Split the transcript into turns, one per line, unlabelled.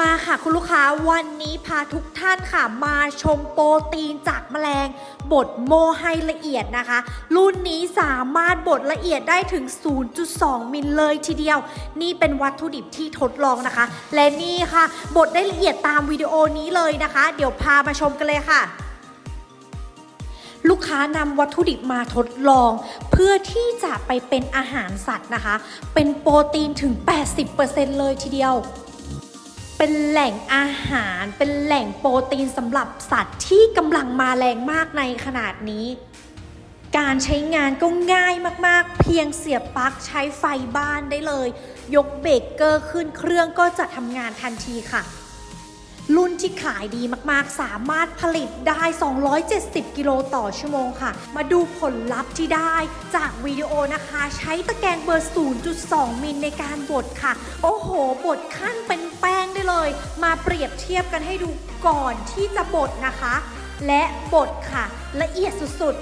มาค่ะคุณลูกค้าวันนี้พาทุกท่านค่ะ มาชมโปรตีนจากแมลง บดโมให้ละเอียดนะคะ รุ่นนี้สามารถบดละเอียดได้ถึง 0.2 มิลเลยทีเดียว นี่เป็นวัตถุดิบที่ทดลองนะคะ และนี่ค่ะ บดได้ละเอียดตามวิดีโอนี้เลยนะคะ เดี๋ยวพามาชมกันเลยค่ะลูกค้านำวัตถุดิบมาทดลอง เพื่อที่จะไปเป็นอาหารสัตว์นะคะ เป็นโปรตีนถึง 80%เลยทีเดียว เป็นแหล่งอาหาร เป็นแหล่งโปรตีนสำหรับสัตว์ที่กำลังมาแรงมากในขนาดนี้ การใช้งานก็ง่ายมากๆ เพียงเสียบปลั๊กใช้ไฟบ้านได้เลย ยกเบรกเกอร์ขึ้นเครื่องก็จะทำงานทันทีค่ะ รุ่นที่ขายดีมากๆ สามารถผลิตได้ 270 กิโลต่อชั่วโมงค่ะ มาดูผลลัพธ์ที่ได้จากวิดีโอนะคะ ใช้ตะแกรงเบอร์ 0.2 มิลในการบดค่ะ โอ้โห บดขั้นเป็นแป้ง เลย มาเปรียบเทียบกันให้ดูก่อนที่จะบดนะคะ และบดค่ะ ละเอียดสุด